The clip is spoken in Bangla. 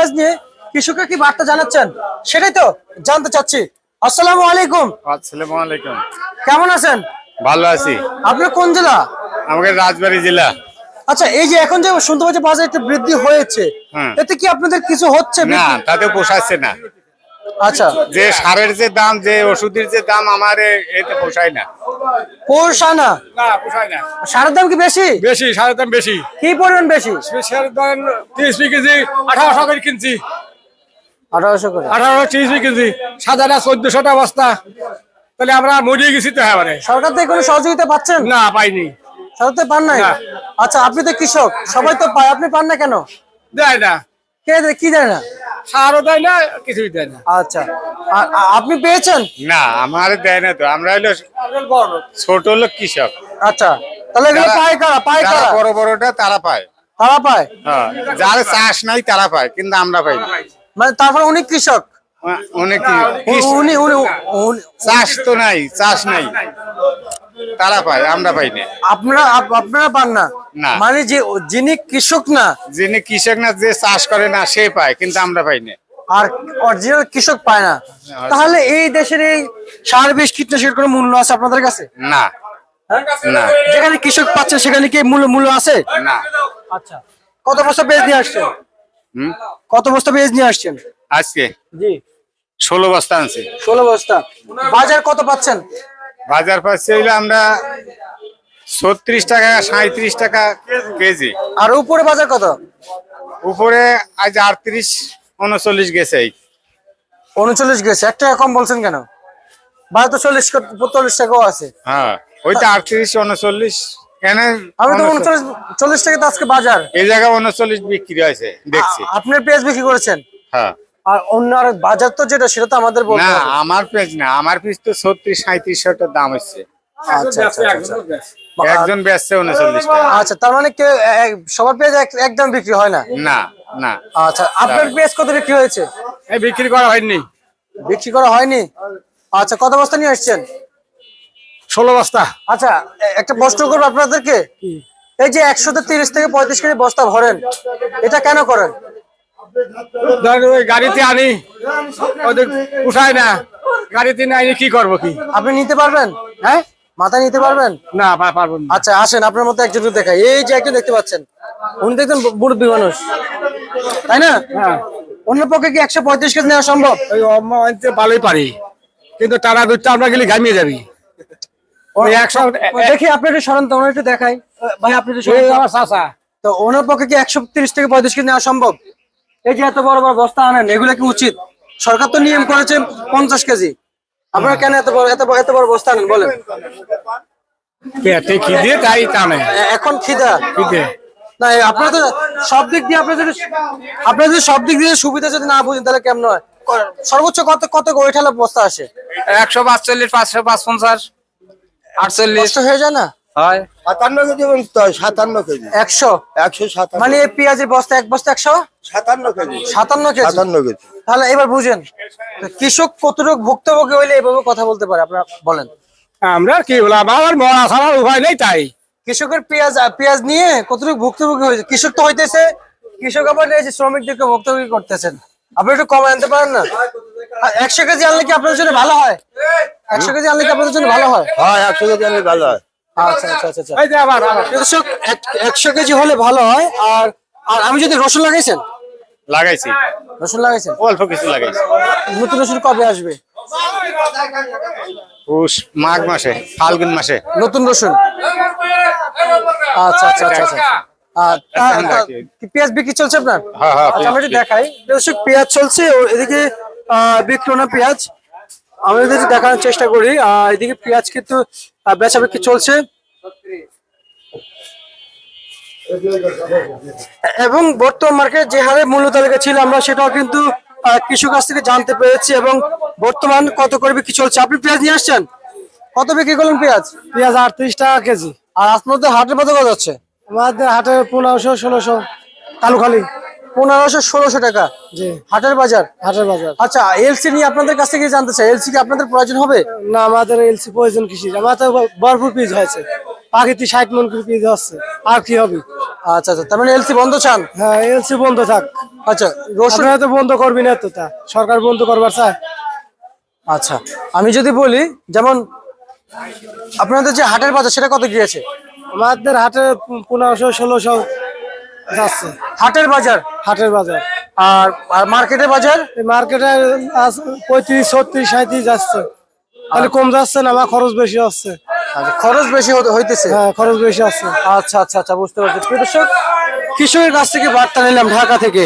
পেঁয়াজ নিয়ে কৃষকরা কি বার্তা জানাচ্ছেন? সেটাই তো জানতে চাচ্ছি। আসসালামু আলাইকুম। আসসালামু আলাইকুম। কেমন আছেন? ভালো আছি। আপনার কোন জেলা? আমাদের রাজবাড়ী জেলা। আচ্ছা এই যে এখন যে শুনতে পাচ্ছি বাজারে একটু বৃদ্ধি হয়েছে এতে কি আপনাদের কিছু হচ্ছে না? তাতে পোষাচ্ছে না। আচ্ছা। যে সারের যে দাম যে ওষুধের যে দাম আমার এতে পোষায় না। না? পোষায় না। সারের দাম কি বেশি? বেশি সাড়ে দাম বেশি। কি পরিমাণ বেশি? স্পেশাল ধরেন তিরিশ কেজি আঠারোশো করে কিনছি। আঠারোশো করে। আঠারোশো তিরিশ কেজি। সাদাটা চোদ্দশোটা বস্তা। তাহলে আমরা মরিয়ে গেছি তো এবারে সরকার থেকে কোনো সহযোগিতা পাচ্ছেন? না পাইনি। সরকার থেকে পান নাই। আচ্ছা আপনি তো কৃষক সবাই তো পায়। আপনি পান না কেন? দেয় না। কে দেয়- কি দেয় না? সারও দেয় না কিছুই দেয় না। আচ্ছা। আ- আ- আপনি পেয়েছেন? না আমার দেয় না তো। আমরা হলো ছোট লোক কৃষক। আচ্ছা। তাহলে এগুলো যারা- পায় কারা? পায় যারা কারা? বড় বড়টা তারা পায়। তারা পায়? হ্যাঁ যারা চাষ নাই তারা পায় কিন্তু আমরা পাই না। মানে তারপর উনি কৃষক? অনেক উনি উনি উনি- চাষ তো নাই চাষ নাই। তারা পায় আমরা পাই না আপনারা আপনারা পান না। মানে যে যিনি কৃষক না যিনি কৃষক না যে চাষ করে না সে পায় কিন্তু আমরা পাই না আর অরিজিনাল কৃষক পায় না। তাহলে এই দেশের এই সার বিষ কীটনাশকের কোনো মূল্য আছে আপনাদের কাছে? না? না। যেখানে কৃষক পাচ্ছে সেখানে কি মূল্য মূল্য আছে? না। আচ্ছা। কত বস্তা পেঁয়াজ নিয়ে আসছেন? কত বস্তা পেঁয়াজ নিয়ে আসছেন? আজকে জি। ষোলো বস্তা আনছি। ষোলো বস্তা। বাজার কত পাচ্ছেন? বাজার পাচ্ছি হইল আমরা ছত্রিশ টাকা সাঁত্রিশ টাকা কেজি। আর উপরে বাজার কত? উপরে আজ আটত্রিশ উনচল্লিশ গেছে এই। উনচল্লিশ গেছে। এক টাকা কম বলছেন কেন? বাজার তো চল্লিশ চল্লিশ টাকাও আছে। হ্যাঁ ওইটা আটত্রিশ উনচল্লিশ কেন? আমি তো উনচল্লিশ। চল্লিশ টাকা তো আজকে বাজার। এই জায়গায় উনচল্লিশ বিক্রি হয়েছে দেখছি। আপনার পেঁয়াজ বিক্রি করেছেন? হ্যাঁ। আর অন্য আর বাজার তো যেটা সেটা তো আমাদের বলতে না আমার পেঁয়াজ না আমার পিস তো ছত্রিশ সাঁত্রিশ টাকার দাম হচ্ছে আচ্ছা আচ্ছা আচ্ছা একজন বেচছে। উনচল্লিশ টাকা। আচ্ছা তার মানে কেউ সবার পেঁয়াজ একদম বিক্রি হয় না? না না। আচ্ছা আপনার পেঁয়াজ কত বিক্রি হয়েছে? এই বিক্রি করা হয়নি। বিক্রি করা হয়নি? আচ্ছা কত বস্তা নিয়ে আসছেন? ষোলো বস্তা। আচ্ছা একটা প্রশ্ন করব আপনাদেরকে। এই যে একশো তিরিশ থেকে পঁয়ত্রিশ কেজি বস্তা ভরেন এটা কেন করেন? গাড়িতে আনি। ওদের উঠায় না। গাড়িতে না আনি কি করব কি? আপনি নিতে পারবেন? হ্যাঁ? মাথায় নিতে পারবেন? না পা- পারব আচ্ছা আসেন আপনার মতো একজনকে দেখাই। এই যে একজন দেখতে পাচ্ছেন উনি দেখবেন মুরব্বী মানুষ। তাই না? হ্যাঁ। অন্য পক্ষে কি একশো পঁয়ত্রিশ কেজি নেওয়া সম্ভব? ওই ভালোই পারি। কিন্তু টানা দুধটা আমরা গেলে ঘামিয়ে যাবি। দেখি আপনি একটু সরান তো একটু দেখাই। ভাই আপনি। আমার তো ওনার পক্ষে কি একশো তিরিশ থেকে পঁয়ত্রিশ কেজি নেওয়া সম্ভব? এই যে এত বড় বড় বস্তা আনেন এগুলো কি উচিত? সরকার তো নিয়ম করেছে পঞ্চাশ কেজি। আপনারা কেন এত বড় এত বড় এত বড় বস্তা আনেন বলেন। পেটে কি তাই টানে। এখন খিদা। খিদে। না এ আপনারা তো সব দিক দিয়ে আপনারা যদি আপনারা যদি সব দিক দিয়ে সুবিধা যদি না বুঝেন তাহলে কেমন হয়? সর্বোচ্চ কত কত ওই ঠেলা বস্তা আসে? একশো পাঁচচল্লিশ পাঁচশো পাঁচ পঞ্চাশ আটচল্লিশ হয়ে যায় না? হয়? সাতান্ন কেজি সাতান্ন কেজি। একশো? একশো সাতান্ন। মানে পেঁয়াজের বস্তা এক বস্তা একশো? সাতান্ন কেজি। সাতান্ন কেজি? সাতান্ন কেজি। তাহলে এবার বুঝেন কৃষক কতটুকু ভুক্তভোগী হইলে কথা বলতে পারে আপনারা বলেন। আমরা কি বললাম আমার মরা ছাড়ার উপায় নেই তাই। কৃষকের পেঁয়াজ পেঁয়াজ নিয়ে কতটুকু ভুক্তভোগী হয়েছে? কৃষক তো হইতেছে কৃষক আবার এই শ্রমিকদেরকে ভুক্তভোগী করতেছেন। আপনি একটু কমে আনতে পারেন না? একশো কেজি আনলে কি আপনাদের জন্য ভালো হয়? একশো কেজি আনলে কি আপনাদের জন্য ভালো হয়? হয় একশো কেজি আনলে ভালো হয়। আচ্ছা আচ্ছা আচ্ছা আচ্ছা। এই যে আবার আবার। এক- একশো কেজি হলে ভালো হয় আর আর আমি যদি রসুন লাগাইছেন? লাগাইছি। রসুন লাগাইছেন? অল্প কিছু লাগাইছি। নতুন রসুন কবে আসবে? পুষ মাঘ মাসে ফাল্গুন মাসে। নতুন রসুন? আচ্ছা আচ্ছা আচ্ছা আচ্ছা। পেঁয়াজ বিক্রি চলছে আপনার? হ্যাঁ, হ্যাঁ, আচ্ছা, আমি দেখাই। দর্শক পেঁয়াজ চলছে ও এদিকে আহ, বিক্রি না পেঁয়াজ। আমি যদি দেখানোর চেষ্টা করি আহ, এদিকে পেঁয়াজ কিন্তু বেচা বিক্রি চলছে। এবং বর্তমান মার্কেট যে হারে মূল্য তালিকা ছিল আমরা সেটাও কিন্তু কৃষক কাছ থেকে জানতে পেরেছি এবং বর্তমান কত করে বিক্রি চলছে। আপনি পেঁয়াজ নিয়ে আসছেন? কত বিক্রি করলেন পেঁয়াজ? পেঁয়াজ আটত্রিশ টাকা কেজি। আর আপনাদের হাটের কত যাচ্ছে? আমাদের হাটে পনেরোশো ষোলোশো। কালুখালি পনেরোশো ষোলোশো টাকা। হাটের বাজার? হাটের বাজার। আচ্ছা এলসি নিয়ে আপনাদের কাছ থেকে জানতে চাই? এলসি কি আপনাদের প্রয়োজন হবে? না আমাদের এলসি প্রয়োজন কৃষি। আমার তো ভরপুর পিস হয়েছে। পাখিতে ষাট মন করে পিস যাচ্ছে আর কি হবে? আচ্ছা আচ্ছা। তার মানে এলসি বন্ধ চান? হ্যাঁ এলসি বন্ধ থাক। আচ্ছা রসুন আপনারা তো বন্ধ করবি না তো। তা সরকার বন্ধ করবার চায়। আচ্ছা আমি যদি বলি যেমন আপনাদের যে হাটের বাজার সেটা কত গিয়েছে আমাদের হাটে পনেরোশো ষোলোশো যাচ্ছে। হাটের বাজার? হাটের বাজার। আর আর মার্কেটের বাজার? মার্কেটে পঁয়ত্রিশ ছত্রিশ সাঁত্রিশ যাচ্ছে। তাহলে কম যাচ্ছে না আমার খরচ বেশি হচ্ছে। খরচ বেশি হইতেছে? হ্যাঁ খরচ বেশি আছে আচ্ছা আচ্ছা আচ্ছা বুঝতে পারছি। প্রিয় দর্শক কৃষকের কাছ থেকে বার্তা নিলাম ঢাকা থেকে।